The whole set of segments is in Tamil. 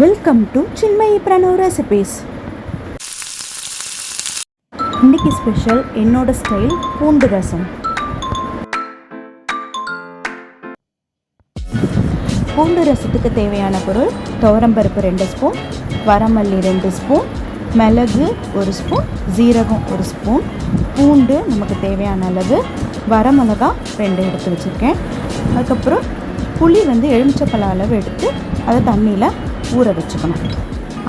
Welcome to Chinmayi Pranav recipes இன்னைக்கு ஸ்பெஷல் என்னோட ஸ்டைல் பூண்டு ரசம். பூண்டு ரசத்துக்கு தேவையான பொருள் துவரம்பருப்பு ரெண்டு ஸ்பூன் வரமல்லி ரெண்டு ஸ்பூன் மிளகு ஒரு ஸ்பூன் ஜீரகம் ஒரு ஸ்பூன் பூண்டு நமக்கு தேவையான அளவு வரமிளகா ரெண்டு எடுத்து வச்சுருக்கேன். அதுக்கப்புறம் புளி வந்து எலுமிச்சப்பழ அளவு எடுத்து அதை தண்ணியில் ஊற வச்சுக்கணும்.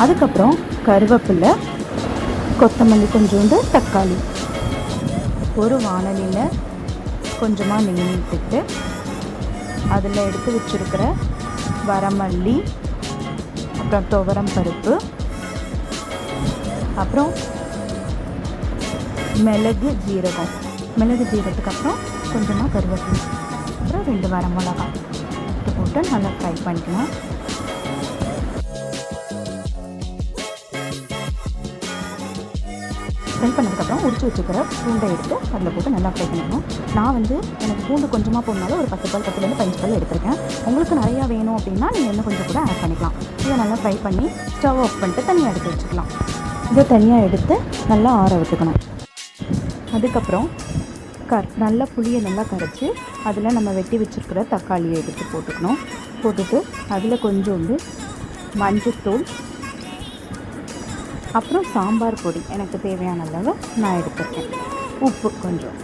அதுக்கப்புறம் கருவேப்பிலை கொத்தமல்லி கொஞ்சோண்டு தக்காளி. ஒரு வானலியில் கொஞ்சமாக நெய் விட்டுட்டு அதில் எடுத்து வச்சுருக்கிற வரமல்லி அப்புறம் துவரம் பருப்பு அப்புறம் மிளகு ஜீரகம். மிளகு ஜீரகத்துக்கு அப்புறம் கொஞ்சமாக கருவேப்பிலை அப்புறம் ரெண்டு வர மிளகாய். போட்டு நல்லா ஃப்ரை பண்ணிக்கலாம். ஃப்ரை பண்ணதுக்கப்புறம் உரிச்சு வச்சுக்கிற பூண்டை எடுத்து அதில் போட்டு நல்லா ஃப்ரை பண்ணணும். நான் வந்து எனக்கு பூண்டு கொஞ்சமாக போடனால ஒரு பத்து பால் பத்துலேருந்து பதினஞ்சு பால் எடுத்திருக்கேன். உங்களுக்கு நிறையா வேணும் அப்படின்னா நீங்கள் இன்னும் கொஞ்சம் கூட ஆட் பண்ணிக்கலாம். இதை நல்லா ஃப்ரை பண்ணி ஸ்டவ் ஆஃப் பண்ணிட்டு தனியாக எடுத்து வச்சுக்கலாம். இதை தனியாக எடுத்து நல்லா ஆற விட்டுக்கணும். அதுக்கப்புறம் கர் நல்லா புளியை நல்லா கரைச்சி அதில் நம்ம வெட்டி வச்சுருக்கிற தக்காளியை எடுத்து போட்டுக்கணும். போட்டுட்டு அதில் கொஞ்சோண்டு மஞ்சத்தூள் அப்புறம் சாம்பார் பொடி. எனக்கு தேவையான அளவு நான் எடுத்துருக்கேன். உப்பு கொஞ்சம்.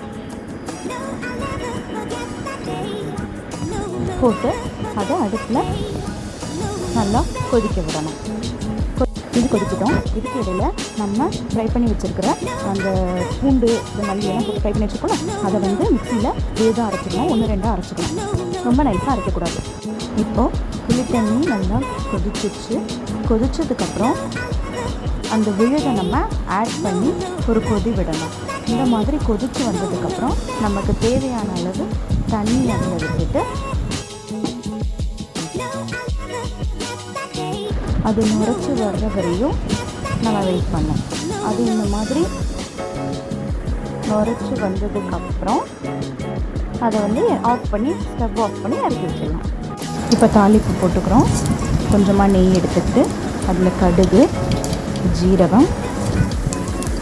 போட்டு அதை அடுப்பில் நல்லா கொதிக்க விடணும். இது கொதிக்கிட்டோம். இதுக்கு இடையில நம்ம ஃப்ரை பண்ணி வச்சுருக்கிற அந்த பூண்டு இந்த மல்லியெல்லாம் போட்டு ஃப்ரை பண்ணி வச்சுருக்கோம் அதை வந்து மிக்சியில் வேதாக அரைச்சிக்கணும் ஒன்று ரெண்டாக அரைச்சிக்கணும் ரொம்ப நைஸாக அரைக்கக்கூடாது. இப்போது புளி தண்ணி நல்லா கொதிச்சிச்சு கொதிச்சதுக்கப்புறம் அந்த விழுதை நம்ம ஆட் பண்ணி ஒரு கொதி விடணும். இந்த மாதிரி கொதித்து வந்ததுக்கப்புறம் நமக்கு தேவையான அளவு தண்ணி அதில் விட்டுட்டு அது நுரைச்சி வர்ற வரையும் நம்ம வெயிட் பண்ணோம் அது இந்த மாதிரி நுரைச்சி வந்ததுக்கப்புறம் அதை வந்து ஆஃப் பண்ணி ஸ்டவ் ஆஃப் பண்ணி இறக்கி வச்சிடலாம். இப்போ தாளிப்பு போட்டுக்கிறோம். கொஞ்சமாக நெய் எடுத்துக்கிட்டு அதில் கடுகு ஜீரகம்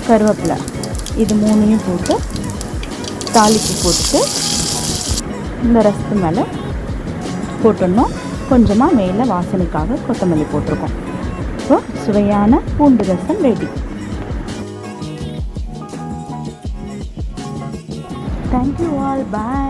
கருவேப்பிலை. இது மூணையும் போட்டு தாளிப்பு போட்டுட்டு இந்த ரசத்து மேலே போட்டுடணும். கொஞ்சமாக மேலே வாசனைக்காக கொத்தமல்லி போட்டிருக்கோம். இப்போ சுவையான பூண்டு ரசம் ready thank you all bye